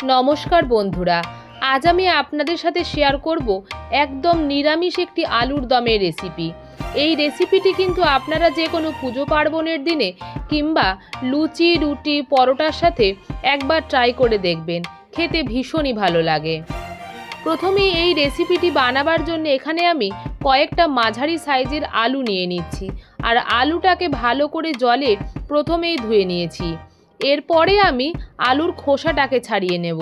নমস্কার বন্ধুরা, আজ আমি আপনাদের সাথে শেয়ার করব একদম নিরামিষ একটি আলুর দমের রেসিপি এই রেসিপিটি কিন্তু আপনারা যে কোনো পুজো পার্বণের দিনে কিংবা লুচি, রুটি, পরোটার সাথে একবার ট্রাই করে দেখবেন, খেতে ভীষণই ভালো লাগে। প্রথমেই এই রেসিপিটি বানাবার জন্য এখানে আমি কয়েকটা মাঝারি সাইজের আলু নিয়ে নিচ্ছি, আর আলুটাকে ভালো করে জলে প্রথমেই ধুয়ে নিয়েছি। এরপরে আমি আলুর খোসাটাকে ছাড়িয়ে নেব।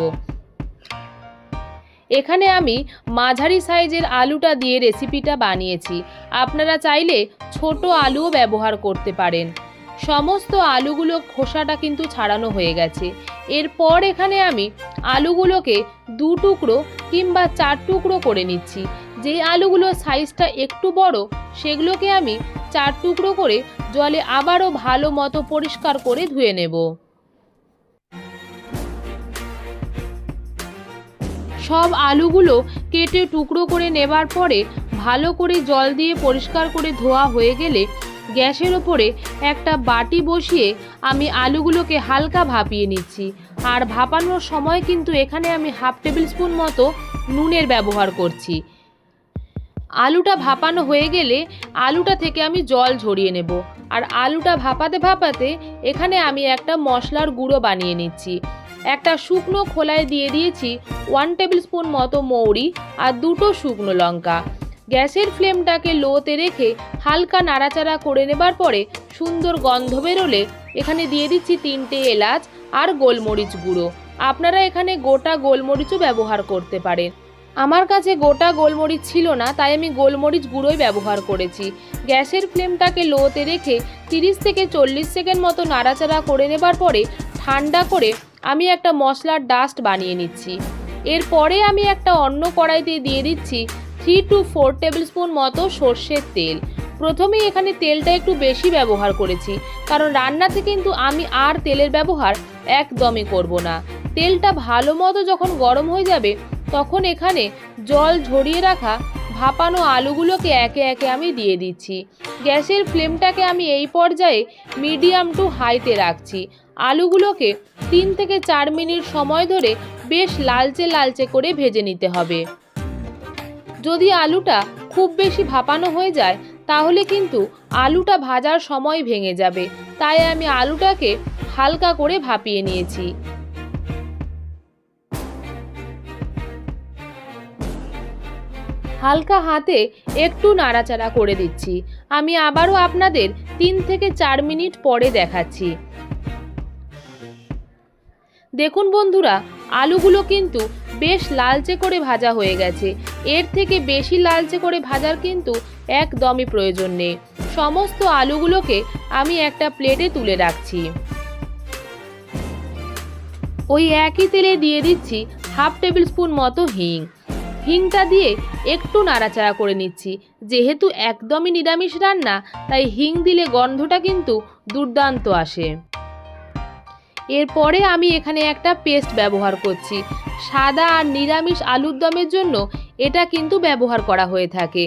এখানে আমি মাঝারি সাইজের আলুটা দিয়ে রেসিপিটা বানিয়েছি। আপনারা চাইলে ছোট আলুও ব্যবহার করতে পারেন। সমস্ত আলুগুলো খোসাটা কিন্তু ছাড়ানো হয়ে গেছে। এরপর এখানে আমি আলুগুলোকে দু টুকরো কিংবা চার টুকরো করে নিচ্ছি। যে আলুগুলোর সাইজটা একটু বড়, সেগুলোকে আমি চার টুকরো করে জলে আবারও ভালো মতো পরিষ্কার করে ধুয়ে নেব। সব আলুগুলো কেটে টুকরো করে নেবার পরে ভালো করে জল দিয়ে পরিষ্কার করে ধোয়া হয়ে গেলে গ্যাসের ওপরে একটা বাটি বসিয়ে আমি আলুগুলোকে হালকা ভাপিয়ে নিচ্ছি। আর ভাপানোর সময় কিন্তু এখানে আমি হাফ টেবিল স্পুন মতো নুনের ব্যবহার করছি। আলুটা ভাপানো হয়ে গেলে আলুটা থেকে আমি জল ঝরিয়ে নেব। আর আলুটা ভাপাতে ভাপাতে এখানে আমি একটা মশলার গুঁড়ো বানিয়ে নিচ্ছি। একটা শুকনো খোলায় দিয়ে দিয়েছি ওয়ান টেবিল স্পুন মতো মৌরি আর দুটো শুকনো লঙ্কা। গ্যাসের ফ্লেমটাকে লোতে রেখে হালকা নাড়াচাড়া করে নেবার পরে সুন্দর গন্ধ বেরোলে এখানে দিয়ে দিচ্ছি তিনটে এলাচ আর গোলমরিচ গুঁড়ো। আপনারা এখানে গোটা গোলমরিচও ব্যবহার করতে পারেন। আমার কাছে গোটা গোলমরিচ ছিল না, তাই আমি গোলমরিচ গুঁড়োই ব্যবহার করেছি। গ্যাসের ফ্লেমটাকে লোতে রেখে তিরিশ থেকে চল্লিশ সেকেন্ড মতো নাড়াচাড়া করে নেবার পরে ঠান্ডা করে আমি একটা মশলার ডাস্ট বানিয়ে নিচ্ছি। এরপরে আমি একটা অন্য কড়াইতে দিয়ে দিচ্ছি three to four tablespoon মতো সর্ষের তেল। প্রথমেই এখানে তেলটা একটু বেশি ব্যবহার করেছি, কারণ রান্নাতে কিন্তু আমি আর তেলের ব্যবহার একদমই করব না। তেলটা ভালো মতো যখন গরম হয়ে যাবে তখন এখানে জল ঝরিয়ে রাখা ভাপানো আলুগুলোকে একে একে আমি দিয়ে দিচ্ছি। গ্যাসের ফ্লেমটাকে আমি এই পর্যায়ে মিডিয়াম টু হাইতে রাখছি। আলুগুলোকে তিন থেকে চার মিনিট সময় ধরে বেশ লালচে লালচে করে ভেজে নিতে হবে। যদি আলুটা খুব বেশি ভাপানো হয়ে যায়, তাহলে কিন্তু আলুটা ভাজার সময় ভেঙে যাবে। তাই আমি আলুটাকে হালকা করে ভাপিয়ে নিয়েছি। হালকা হাতে একটু নাড়াচাড়া করে দিচ্ছি। আমি আবারও আপনাদের তিন থেকে চার মিনিট পরে দেখাচ্ছি। দেখুন বন্ধুরা, আলুগুলো কিন্তু বেশ লালচে করে ভাজা হয়ে গেছে। এর থেকে বেশি লালচে করে ভাজার কিন্তু একদমই প্রয়োজন নেই। সমস্ত আলুগুলোকে আমি একটা প্লেটে তুলে রাখছি। ওই একই তেলে দিয়ে দিচ্ছি হাফ টেবিল স্পুন মতো হিং। হিংটা দিয়ে একটু নাড়াচাড়া করে নিচ্ছি। যেহেতু একদমই নিরামিষ রান্না, তাই হিং দিলে গন্ধটা কিন্তু দুর্দান্ত আসে। এরপরে আমি এখানে একটা পেস্ট ব্যবহার করছি। সাদা আর নিরামিষ আলুর দমের জন্য এটা কিন্তু ব্যবহার করা হয়ে থাকে।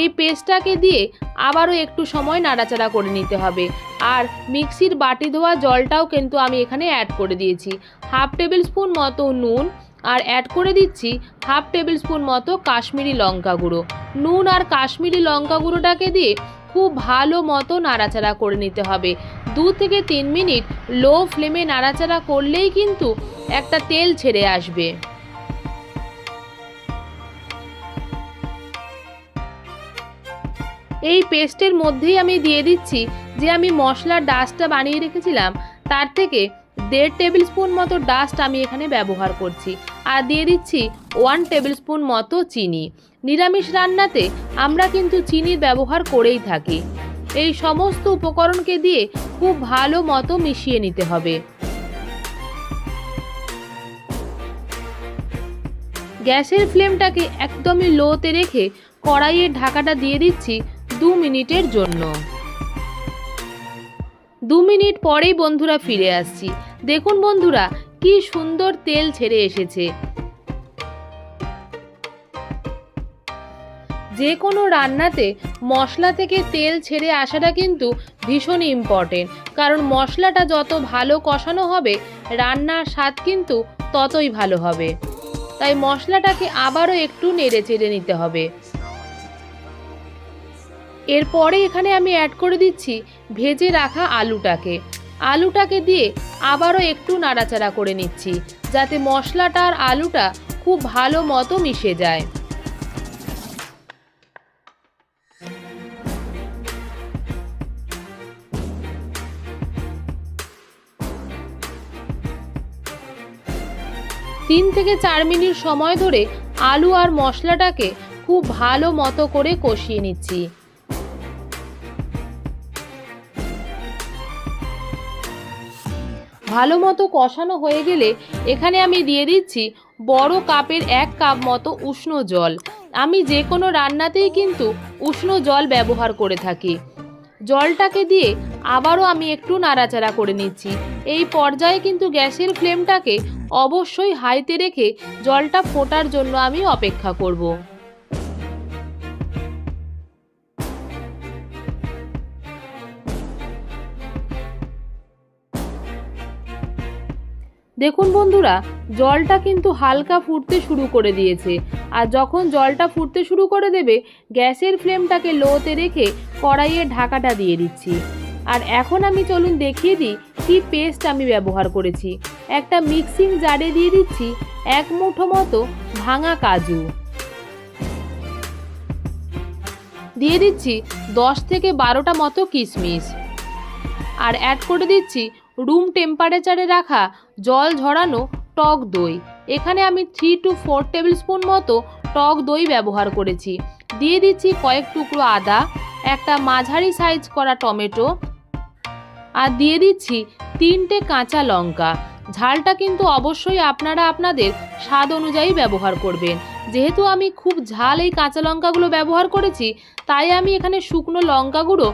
এই পেস্টটাকে দিয়ে আবারও একটু সময় নাড়াচাড়া করে নিতে হবে। আর মিক্সির বাটি ধোয়া জলটাও কিন্তু আমি এখানে অ্যাড করে দিয়েছি। হাফ টেবিল স্পুন মতো নুন আর অ্যাড করে দিচ্ছি হাফ টেবিল স্পুন মতো কাশ্মীরি লঙ্কা গুঁড়ো। নুন আর কাশ্মীরি লঙ্কা গুঁড়োটাকে দিয়ে খুব ভালো মতো নাড়াচাড়া করে নিতে হবে। দু থেকে তিন মিনিট লো ফ্লেমে নাড়াচাড়া করলেই কিন্তু একটা তেল ছেড়ে আসবে। এই পেস্টের মধ্যেই আমি দিয়ে দিচ্ছি যে আমি মশলার ডাস্টটা বানিয়ে রেখেছিলাম, তার থেকে দেড় টেবিল স্পুন মতো ডাস্ট আমি এখানে ব্যবহার করছি। আর দিয়ে দিচ্ছি ওয়ান টেবিল স্পুন মতো চিনি। নিরামিষ রান্নাতে আমরা কিন্তু চিনির ব্যবহার করেই থাকি। এই সমস্ত উপকরণকে দিয়ে খুব ভালো মতো মিশিয়ে নিতে হবে। গ্যাসের ফ্লেমটাকে একদমই লোতে রেখে কড়াইয়ের ঢাকাটা দিয়ে দিচ্ছি দু মিনিটের জন্য। দু মিনিট পরেই বন্ধুরা ফিরে আসছি। দেখুন বন্ধুরা, কি সুন্দর তেল ছেড়ে এসেছে। যে কোনো রান্নাতে মশলা থেকে তেল ছেড়ে আসাটা কিন্তু ভীষণ ইম্পর্টেন্ট কারণ মশলাটা যত ভালো কষানো হবে, রান্নার স্বাদ কিন্তু ততই ভালো হবে। তাই মশলাটাকে আবারও একটু নেড়ে চেড়ে নিতে হবে। এরপরে এখানে আমি অ্যাড করে দিচ্ছি ভেজে রাখা আলুটাকে। আলুটাকে দিয়ে আবারও একটু নাড়াচাড়া করে নিচ্ছি, যাতে মশলাটা আর আলুটা খুব ভালো মতো মিশে যায়। তিন থেকে চার মিনিট সময় ধরে আলু আর মশলাটাকে খুব ভালো মতো করে কষিয়ে নিচ্ছি। ভালো মতো কষানো হয়ে গেলে এখানে আমি দিয়ে দিচ্ছি বড় কাপের এক কাপ মতো উষ্ণ জল। আমি যে কোনো রান্নাতেই কিন্তু উষ্ণ জল ব্যবহার করে থাকি। জলটাকে দিয়ে আবারও আমি একটু নাড়াচাড়া করে নিচ্ছি। এই পর্যায়ে কিন্তু গ্যাসের ফ্লেমটাকে অবশ্যই হাইতে রেখে জলটা ফোটার জন্য আমি অপেক্ষা করব। দেখুন বন্ধুরা, জলটা কিন্তু হালকা ফুটতে শুরু করে দিয়েছে। আর যখন জলটা ফুটতে শুরু করে দেবে, গ্যাসের ফ্লেমটাকে লোতে রেখে কড়াইয়ের ঢাকাটা দিয়ে দিচ্ছি। আর এখন আমি চলুন দেখিয়ে দিই কী পেস্ট আমি ব্যবহার করেছি। একটা মিক্সিং জারে দিয়ে দিচ্ছি এক মুঠো মতো ভাঙা কাজু। দিয়ে দিচ্ছি দশ থেকে বারোটা মতো কিশমিশ। আর অ্যাড করে দিচ্ছি রুম টেম্পারেচারে রাখা জল ঝরানো টক দই। এখানে আমি three to four tablespoon মতো টক দই ব্যবহার করেছি। দিয়ে দিচ্ছি কয়েক টুকরো আদা, একটা মাঝারি সাইজ করা টমেটো আর দিয়ে দিচ্ছি তিনটে কাঁচা লঙ্কা। ঝালটা কিন্তু অবশ্যই আপনারা আপনাদের স্বাদ অনুযায়ী ব্যবহার করবেন। যেহেতু আমি খুব ঝাল এই কাঁচা লঙ্কাগুলো ব্যবহার করেছি, তাই আমি এখানে শুকনো লঙ্কা গুঁড়ো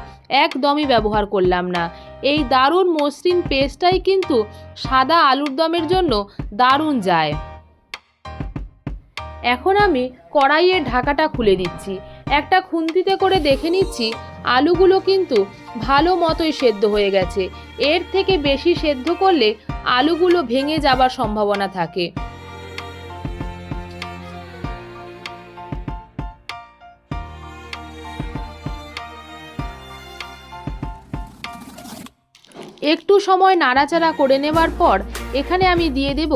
একদমই ব্যবহার করলাম না। এই দারুণ মসৃণ পেস্টটাই কিন্তু সাদা আলুর দমের জন্য দারুণ যায়। এখন আমি কড়াইয়ের ঢাকাটা খুলে দিচ্ছি একটা খুন্তিতে করে দেখে নিচ্ছি আলুগুলো কিন্তু ভালো মতোই সেদ্ধ হয়ে গেছে। এর থেকে বেশি সেদ্ধ করলে আলুগুলো ভেঙে যাবার সম্ভাবনা থাকে। একটু সময় নাড়াচাড়া করে নেওয়ার পর এখানে আমি দিয়ে দেব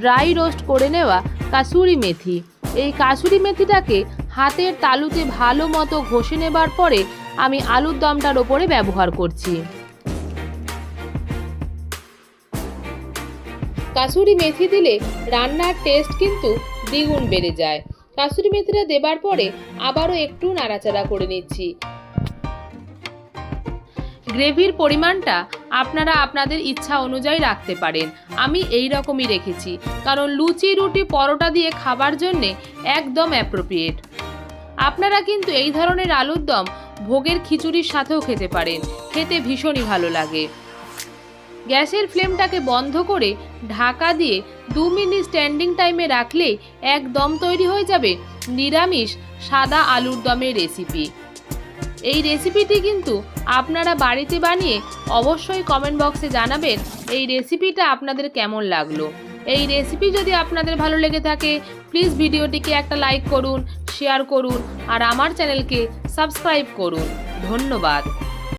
ড্রাই রোস্ট করে নেওয়া কাসুরি মেথি। এই কাসুরি মেথিটাকে হাতের তালুতে ভালো মতো ঘষে নেবার পরে আমি আলুর দমটার ওপরে ব্যবহার করছি। কাসুরি মেথি দিলে রান্নার টেস্ট কিন্তু দ্বিগুণ বেড়ে যায়। কাসুরি মেথিটা দেবার পরে আবারও একটু নাড়াচাড়া করে নিচ্ছি। গ্রেভির পরিমাণটা আপনারা আপনাদের ইচ্ছা অনুযায়ী রাখতে পারেন। আমি এই রকমই রেখেছি। কারণ লুচি, রুটি, পরোটা দিয়ে খাবার জন্যে একদম অ্যাপ্রোপ্রিয়েট আপনারা কিন্তু এই ধরনের আলুর দম ভোগের খিচুড়ির সাথেও খেতে পারেন। খেতে ভীষণই ভালো লাগে। গ্যাসের ফ্লেমটাকে বন্ধ করে ঢাকা দিয়ে দু মিনিট স্ট্যান্ডিং টাইমে রাখলেই একদম তৈরি হয়ে যাবে নিরামিষ সাদা আলুর দমের রেসিপি এই রেসিপিটি কিন্তু আপনারা বাড়িতে বানিয়ে অবশ্যই কমেন্ট বক্সে জানাবেন এই রেসিপিটা আপনাদের কেমন লাগল। এই রেসিপি যদি আপনাদের ভালো লেগে থাকে প্লিজ ভিডিওটিকে একটা লাইক করুন শেয়ার করুন, আর আমার চ্যানেলকে সাবস্ক্রাইব করুন। ধন্যবাদ।